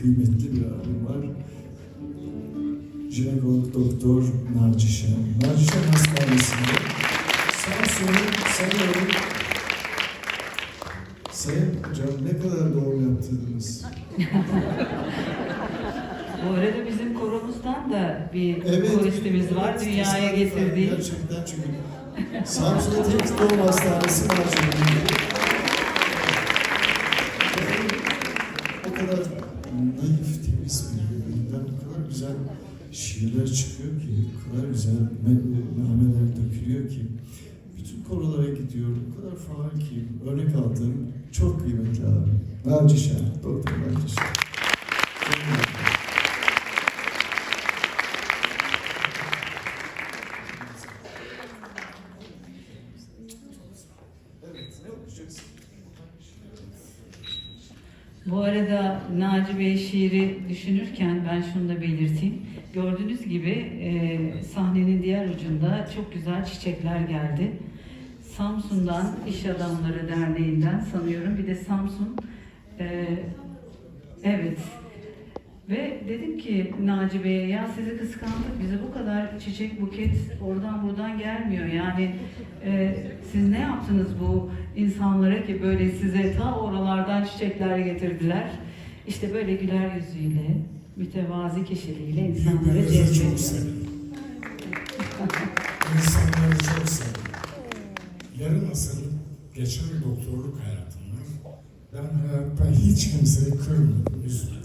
kıymetli bir abim var. Jinekolog Doktor Naci Şen. Naci Şen Hastanesi'nde Samsun'un sanıyorum Sayın hocam ne kadar doğum yaptırdınız? Bu arada bizim koromuzdan da bir Evet. koristimiz var. evet, Dünyaya getirdiği. Gerçekten çünkü Samsun'da tek doğum hastanesi var naif, temiz bir birinden o kadar güzel şiirler çıkıyor ki, o kadar güzel me- nameler dökülüyor ki. Bütün korolara gidiyor, o kadar faal ki, örnek aldığım çok kıymetli abi. Naci Şen, Doktor Naci Şen. Bu arada Naci Bey şiiri düşünürken ben şunu da belirteyim. Gördüğünüz gibi e, sahnenin diğer ucunda çok güzel çiçekler geldi. Samsun'dan İş Adamları Derneği'nden sanıyorum bir de Samsun e, evet ve dedim ki Naci Bey'e ya sizi kıskandık bize bu kadar çiçek buket oradan buradan gelmiyor yani e, siz ne yaptınız bu insanlara ki böyle size ta oralardan çiçekler getirdiler işte böyle güler yüzüyle mütevazi kişiliğiyle Birbirinizi cezbediyor. çok. İnsanları çok sevin. Yarım asır geçen doktorluk hayatımda ben hayatta hiç kimseyi kırmadım, üzmedim.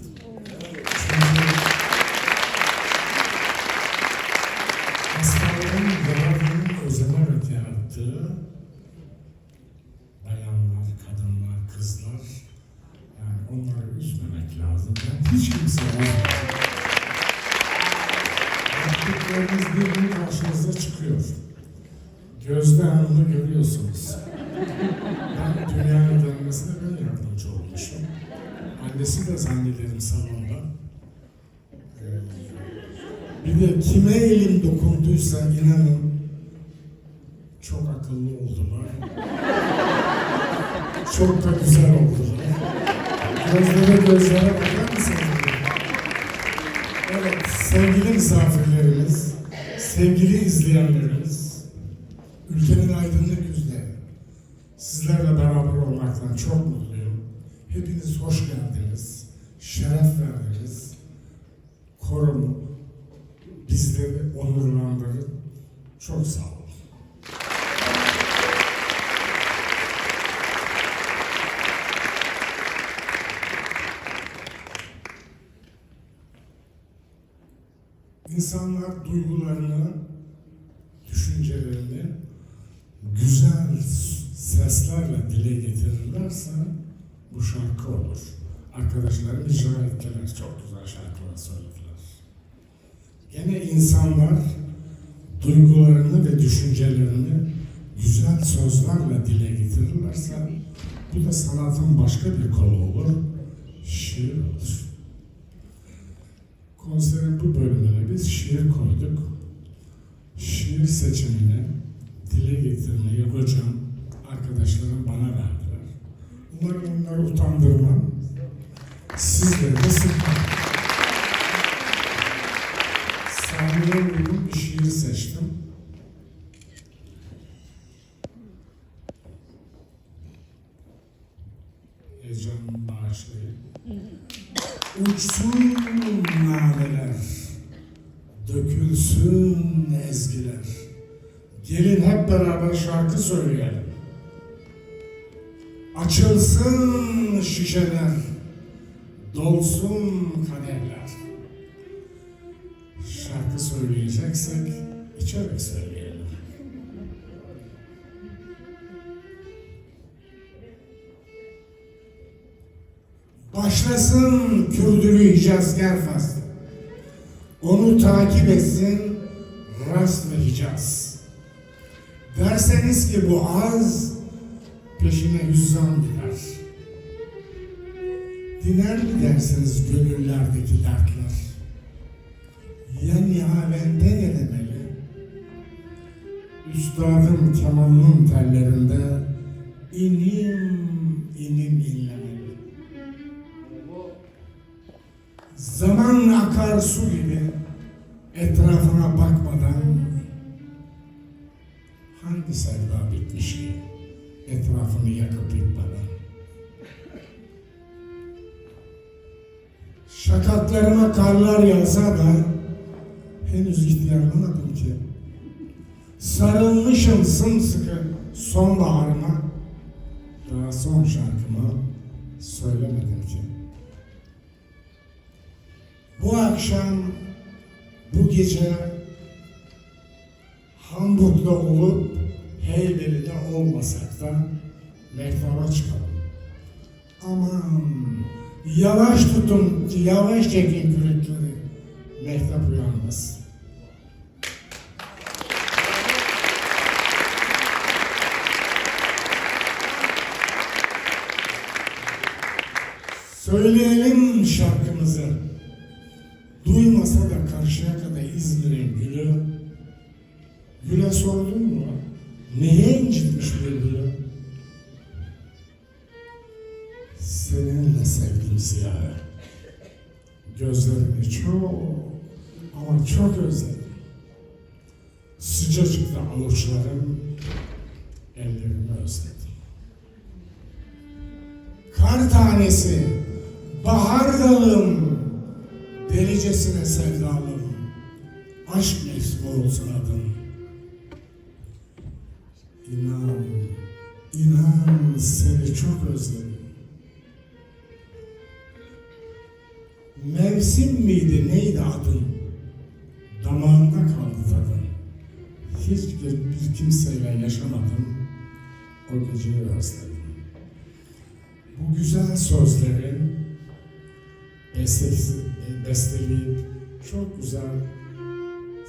Lazım. Ben hiç üzmedim. Yaptıklarınız bir gün karşınıza çıkıyor. Gözde Hanım'ı görüyorsunuz. Ben dünyaya dönmesine ben yardımcı olmuşum. Annesi de zannederim salonda. Ee, Bir de kime elim dokunduysa inanın çok akıllı oldular. Çok da güzel oldular. Gözlere gözlere bakar mısınız? Evet, sevgili misafirlerimiz, sevgili izleyenlerimiz, ülkenin aydınlık yüzleri, sizlerle beraber olmaktan çok mutluyum. Hepiniz hoş geldiniz, şeref verdiniz. Koromu, bizleri onurlandırın. Çok sağ olun. İnsanlar duygularını, düşüncelerini güzel seslerle dile getirirlerse bu şarkı olur. Arkadaşlarım icra ettiler, çok güzel şarkılar söylediler. Gene insanlar duygularını ve düşüncelerini güzel sözlerle dile getirirlerse bu da sanatın başka bir kolu olur, şiir olur. Konserin bu bölümüne biz şiir koyduk. Şiir seçimini dile getirmeyi hocam, arkadaşlarım bana verdiler. Umarım onları utandırmam. Sizleri de sıkmam. Sahneye uygun bir şiir seçtim. Heyecanımı bağışlayın. Uçsun nameler, dökülsün ezgiler. Gelin hep beraber şarkı söyleyelim. Açılsın şişeler, dolsun kadehler. Şarkı söyleyeceksek içerek söyleyelim. Başlasın Kürdülü Hicazkar faslı. Onu takip etsin Rast ve Hicaz. Derseniz ki bu az peşine hüzzam gider. Diner mi dersiniz gönüllerdeki dertler? Ya nihavende ne demeli? Üstadım kemanının tellerinde inim akar su gibi etrafına bakmadan hangi sevda bitmiş ki etrafını yakıp yıkmadan. Şakaklarıma karlar yağsa da henüz ihtiyarlamadım ki. Sarılmışım sımsıkı sonbaharıma. Daha son şarkımı söylemedim ki. Bu akşam, bu gece Hamburg'da olup Heybeli'de olmasak da mektaba çıkalım. Aman yavaş tutun, yavaş çekin kürekleri. Mehtap uyanmaz. Söyleyelim şarkımızı. Sordun mu? Neye incitmiş bülbülü? Seninle sevdim Ziya. Gözlerini çok ama çok özledim. Sıcacıkta avuçlarım, ellerimi özledim. Kar tanesi, bahar dalım, delicesine sevdalım. Aşk mevsimi olsun adım. İnan, inan seni çok özledim. Mevsim miydi neydi adın? Damağında kaldı tadın. Hiç bir kimseyle yaşamadım. O geceyi özledim. Bu güzel bestesi, besteleyip çok güzel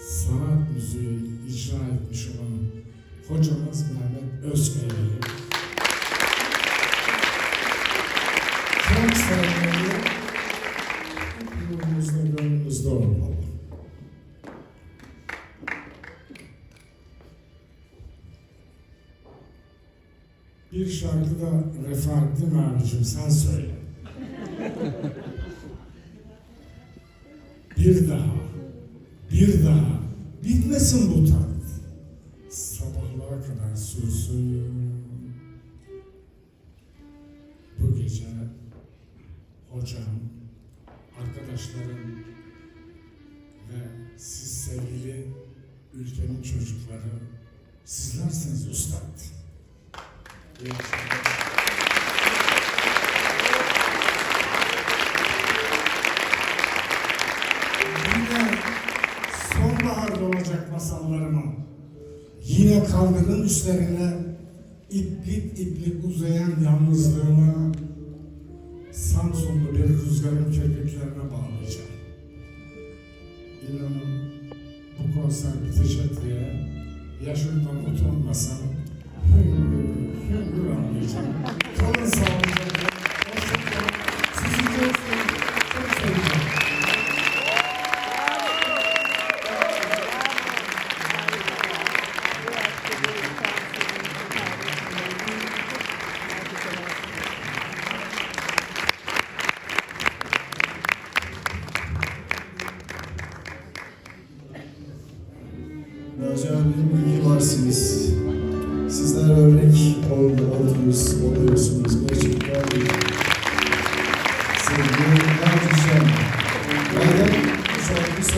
sanat müziği icra etmiş olan hocamız Mehmet Özkaya'yı çok sevmeli, ruhumuzda, gönlümüzde olmalı. Bir şarkıda mi abicim sen söyle. Sürsün. Bu gece hocam, arkadaşlarım ve siz sevgili ülkenin çocukları sizlersiniz üstad. İyi akşamlar. Kaldırım üstlerine iplik iplik uzayan yalnızlığıma Samsunlu bir rüzgarın kirpiklerine bağlayacağım. İnanın bu konser bitecek diye yaşımdan utanmasam Naci abim iyi varsınız. Sizler örnek ol- oldunuz, oluyorsunuz. Gerçekten